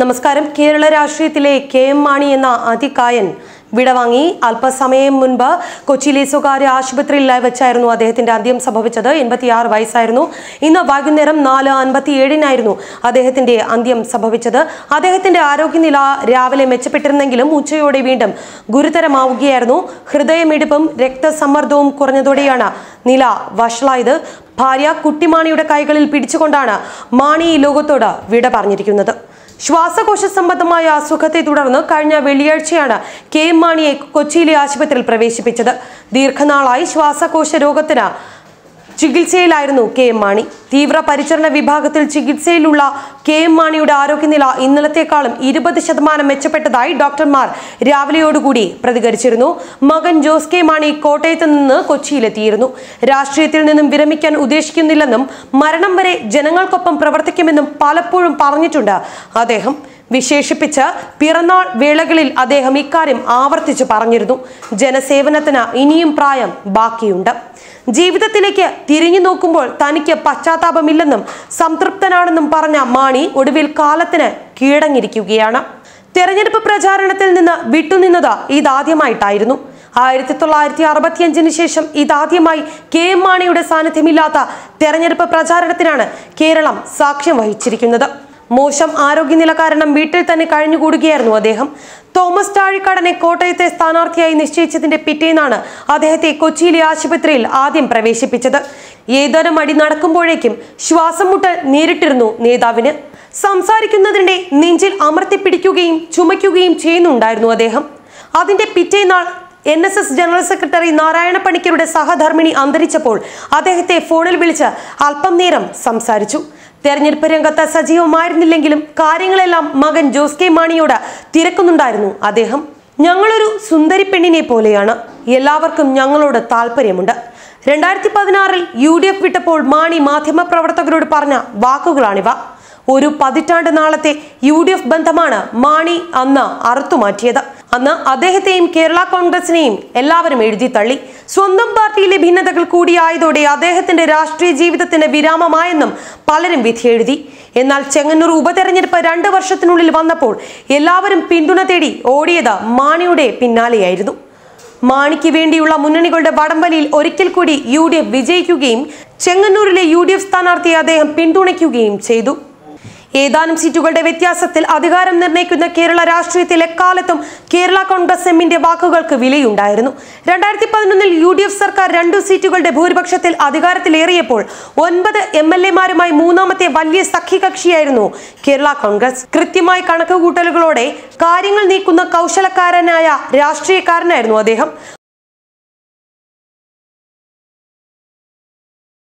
നമസ്കാരം. കേരള രാഷ്ട്രീയത്തിലെ K M Mani എന്ന അതികായൻ വിടവാങ്ങി അല്പസമയം മുൻപ് കൊച്ചിയിലെ സ്വകാര്യ ആശുപത്രിയിൽ വെച്ചായിരുന്നു അദ്ദേഹത്തിന്റെ അന്ത്യം സംഭവിച്ചത്. എൺപത്തിയാറ് വയസ്സായിരുന്നു. ഇന്ന് വൈകുന്നേരം നാല് അൻപത്തി ഏഴിനായിരുന്നു അദ്ദേഹത്തിന്റെ അന്ത്യം സംഭവിച്ചത്. അദ്ദേഹത്തിന്റെ ആരോഗ്യനില രാവിലെ മെച്ചപ്പെട്ടിരുന്നെങ്കിലും ഉച്ചയോടെ വീണ്ടും ഗുരുതരമാവുകയായിരുന്നു. ഹൃദയമിടിപ്പും രക്തസമ്മർദ്ദവും കുറഞ്ഞതോടെയാണ് നില വഷളായത് ഭാര്യ കുട്ടിമാണിയുടെ കൈകളിൽ പിടിച്ചുകൊണ്ടാണ് മാണി ഈ ലോകത്തോട് വിട പറഞ്ഞിരിക്കുന്നത്. ശ്വാസകോശ സംബന്ധമായ അസുഖത്തെ തുടർന്ന് കഴിഞ്ഞ വെള്ളിയാഴ്ചയാണ് കെ എം മാണിയെ കൊച്ചിയിലെ ആശുപത്രിയിൽ പ്രവേശിപ്പിച്ചത്. ദീർഘനാളായി ശ്വാസകോശ രോഗത്തിന് ചികിത്സയിലായിരുന്നു കെ എം മാണി. തീവ്ര പരിചരണ വിഭാഗത്തിൽ ചികിത്സയിലുള്ള കെ എം മാണിയുടെ ആരോഗ്യനില ഇന്നലത്തെക്കാളും ഇരുപത് ശതമാനം മെച്ചപ്പെട്ടതായി ഡോക്ടർമാർ രാവിലെയോടുകൂടി പ്രതികരിച്ചിരുന്നു. മകൻ ജോസ് കെ മാണി കോട്ടയത്ത് നിന്ന് കൊച്ചിയിലെത്തിയിരുന്നു. രാഷ്ട്രീയത്തിൽ നിന്നും വിരമിക്കാൻ ഉദ്ദേശിക്കുന്നില്ലെന്നും മരണം വരെ ജനങ്ങൾക്കൊപ്പം പ്രവർത്തിക്കുമെന്നും പലപ്പോഴും പറഞ്ഞിട്ടുണ്ട്. അദ്ദേഹം വിശേഷിപ്പിച്ച് പിറന്നാൾ വേളകളിൽ അദ്ദേഹം ഇക്കാര്യം ആവർത്തിച്ചു പറഞ്ഞിരുന്നു. ജനസേവനത്തിന് ഇനിയും പ്രായം ബാക്കിയുണ്ട്. ജീവിതത്തിലേക്ക് തിരിഞ്ഞു നോക്കുമ്പോൾ തനിക്ക് പശ്ചാത്താപമില്ലെന്നും സംതൃപ്തനാണെന്നും പറഞ്ഞ മാണി ഒടുവിൽ കാലത്തിന് കീഴടങ്ങിയിരിക്കുകയാണ്. തെരഞ്ഞെടുപ്പ് പ്രചാരണത്തിൽ നിന്ന് വിട്ടുനിന്നത് ഇതാദ്യമായിട്ടായിരുന്നു. ആയിരത്തി തൊള്ളായിരത്തി അറുപത്തിയഞ്ചിന് ശേഷം ഇതാദ്യമായി കെ എം മാണിയുടെ സാന്നിധ്യമില്ലാത്ത തെരഞ്ഞെടുപ്പ് പ്രചാരണത്തിനാണ് കേരളം സാക്ഷ്യം വഹിച്ചിരിക്കുന്നത്. മോശം ആരോഗ്യനില കാരണം വീട്ടിൽ തന്നെ കഴിഞ്ഞുകൂടുകയായിരുന്നു അദ്ദേഹം. തോമസ് താഴിക്കടനെ കോട്ടയത്തെ സ്ഥാനാർത്ഥിയായി നിശ്ചയിച്ചതിന്റെ പിറ്റേന്നാണ് അദ്ദേഹത്തെ കൊച്ചിയിലെ ആശുപത്രിയിൽ ആദ്യം പ്രവേശിപ്പിച്ചത്. ഏതൊരു മടി നടക്കുമ്പോഴേക്കും ശ്വാസം മുട്ടൽ നേരിട്ടിരുന്നു നേതാവിന്. സംസാരിക്കുന്നതിനിടെ നെഞ്ചിൽ അമർത്തിപ്പിടിക്കുകയും ചുമയ്ക്കുകയും ചെയ്യുന്നുണ്ടായിരുന്നു അദ്ദേഹം. അതിന്റെ പിറ്റേന്നാൾ N S S general secretary Narayana പണിക്കരുടെ സഹധർമ്മിണി അന്തരിച്ചപ്പോൾ അദ്ദേഹത്തെ ഫോണിൽ വിളിച്ച് അല്പം നേരം സംസാരിച്ചു. തെരഞ്ഞെടുപ്പ് രംഗത്ത് സജീവമായിരുന്നില്ലെങ്കിലും കാര്യങ്ങളെല്ലാം മകൻ ജോസ് കെ മാണിയോട് തിരക്കുന്നുണ്ടായിരുന്നു. അദ്ദേഹം ഞങ്ങളൊരു സുന്ദരി പെണ്ണിനെ പോലെയാണ്. എല്ലാവർക്കും ഞങ്ങളോട് താല്പര്യമുണ്ട്. രണ്ടായിരത്തി പതിനാറിൽ യു ഡി എഫ് വിട്ടപ്പോൾ മാണി മാധ്യമപ്രവർത്തകരോട് പറഞ്ഞ വാക്കുകളാണിവ. ഒരു പതിറ്റാണ്ട് നാളത്തെ യു ഡി എഫ് ബന്ധമാണ് മാണി അന്ന് അറുത്തുമാറ്റിയത്. അന്ന് അദ്ദേഹത്തെയും കേരള കോൺഗ്രസിനെയും എല്ലാവരും എഴുതി തള്ളി. സ്വന്തം പാർട്ടിയിലെ ഭിന്നതകൾ കൂടിയായതോടെ അദ്ദേഹത്തിന്റെ രാഷ്ട്രീയ ജീവിതത്തിന് വിരാമമായെന്നും പലരും വിധിയെഴുതി എന്നാൽ ചെങ്ങന്നൂർ ഉപതെരഞ്ഞെടുപ്പ് രണ്ട് വർഷത്തിനുള്ളിൽ വന്നപ്പോൾ എല്ലാവരും പിന്തുണ തേടി ഓടിയത് മാണിയുടെ പിന്നാലെയായിരുന്നു. മാണിക്ക് വേണ്ടിയുള്ള മുന്നണികളുടെ വടംവലിയിൽ ഒരിക്കൽ കൂടി യു ഡി എഫ് വിജയിക്കുകയും ചെങ്ങന്നൂരിലെ യു ഡി എഫ് സ്ഥാനാർത്ഥിയെ അദ്ദേഹം പിന്തുണയ്ക്കുകയും ചെയ്തു. ഏതാനും സീറ്റുകളുടെ വ്യത്യാസത്തിൽ അധികാരം നിർണയിക്കുന്ന കേരള രാഷ്ട്രീയത്തിൽ എക്കാലത്തും കേരള കോൺഗ്രസ് എമ്മിന്റെ വാക്കുകൾക്ക് വിലയുണ്ടായിരുന്നു. രണ്ടായിരത്തി പതിനൊന്നിൽ യു ഡി എഫ് സർക്കാർ രണ്ടു സീറ്റുകളുടെ ഭൂരിപക്ഷത്തിൽ അധികാരത്തിലേറിയപ്പോൾ ഒൻപത് എം എൽ എമാരുമായി മൂന്നാമത്തെ വലിയ സഖ്യകക്ഷിയായിരുന്നു കേരള കോൺഗ്രസ്. കൃത്യമായ കണക്കുകൂട്ടലുകളോടെ കാര്യങ്ങൾ നീക്കുന്ന കൗശലക്കാരനായ രാഷ്ട്രീയക്കാരനായിരുന്നു അദ്ദേഹം.